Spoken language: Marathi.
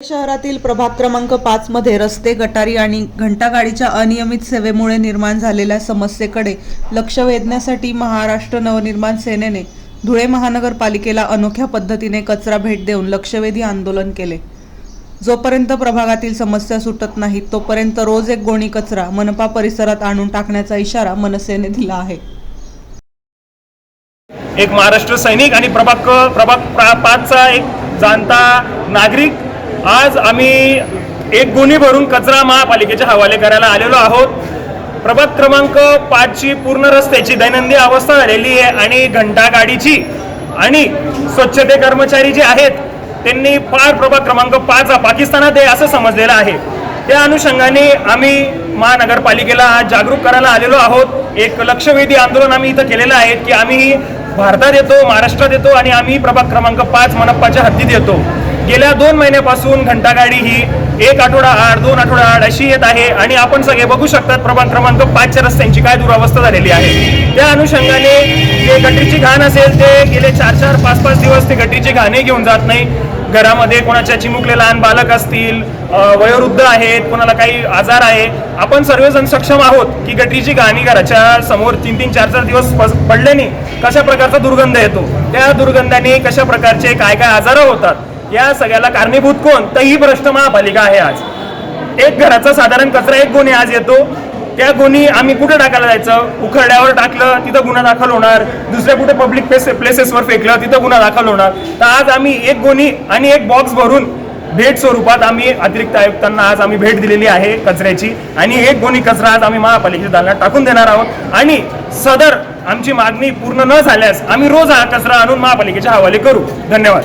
शहरातील प्रभाग क्रमांक पाच मध्ये रस्ते गटारी आणि घंटागाडीच्या अनियमित सेवेमुळे निर्माण झालेल्या समस्येकडे लक्ष वेधण्यासाठी महाराष्ट्र नवनिर्माण सेनेने धुळे महानगरपालिकेला अनोख्या पद्धतीने कचरा भेट देऊन लक्षवेधी आंदोलन केले. जोपर्यंत प्रभागातील समस्या सुटत नाहीत तोपर्यंत रोज एक गोणी कचरा मनपा परिसरात आणून टाकण्याचा इशारा मनसेने दिला आहे. एक महाराष्ट्र सैनिक आणि प्रभाग प्रभाग पाचचा एक जाणता नागरिक आज आम्ही एक गुन्हे भरून कचरा महापालिकेच्या हवाले करायला आलेलो आहोत. प्रभाग क्रमांक पाचची पूर्ण रस्त्याची दैनंदिन अवस्था झालेली आहे आणि घंटागाडीची आणि स्वच्छते कर्मचारी जे आहेत त्यांनी फार प्रभाग क्रमांक पाच हा पाकिस्तानात आहे असं समजलेलं आहे. त्या अनुषंगाने आम्ही महानगरपालिकेला आज जागरूक करायला आलेलो आहोत. एक लक्षवेधी आंदोलन आम्ही इथं केलेलं आहे की आम्ही भारतात येतो महाराष्ट्रात येतो आणि आम्ही प्रभाग क्रमांक पाच मनप्पाच्या हद्दीत येतो. गेल्या दोन महिन्यापासून घंटागाडी ही एक आठवडा आड दोन आठवडा आड अशी येत आहे आणि आपण सगळे बघू शकतात प्रभाग क्रमांक पाचच्या रस्त्यांची काय दुरावस्था झालेली आहे. त्या अनुषंगाने जे गटरीची घाण असेल ते गेले चार चार पाच पाच दिवस ते गटरीची घाणे घेऊन जात नाही. घरामध्ये कोणाच्या चिमुकले लहान बालक असतील वयोवृद्ध आहेत कोणाला काही आजार आहे आपण सर्वजण सक्षम आहोत की गटरीची घाणी घराच्या समोर तीन तीन चार चार दिवस पडल्याने कशा प्रकारचा दुर्गंध येतो? त्या दुर्गंधाने कशा प्रकारचे काय काय आजार होतात? या सगळ्याला कारणीभूत कोण? तर ही भ्रष्ट महापालिका आहे आज. एक घराचा साधारण कचरा एक गुन्हे आज येतो. त्या गुन्हे आम्ही कुठे टाकायला जायचं? उखरड्यावर टाकलं तिथं गुन्हा दाखल होणार. दुसऱ्या कुठे पब्लिक प्लेस प्लेसेसवर फेकलं तिथं गुन्हा दाखल होणार. तर आज आम्ही एक गुन्हे आणि एक बॉक्स भरून भेट स्वरूपात आम्ही अतिरिक्त आयुक्तांना आज आम्ही भेट दिलेली आहे कचऱ्याची. आणि एक गोणी कचरा आज आम्ही महापालिकेच्या दालनात टाकून देणार आहोत. आणि सदर आमची मागणी पूर्ण न झाल्यास आम्ही रोज हा कचरा आणून महापालिकेच्या हवाले करू. धन्यवाद.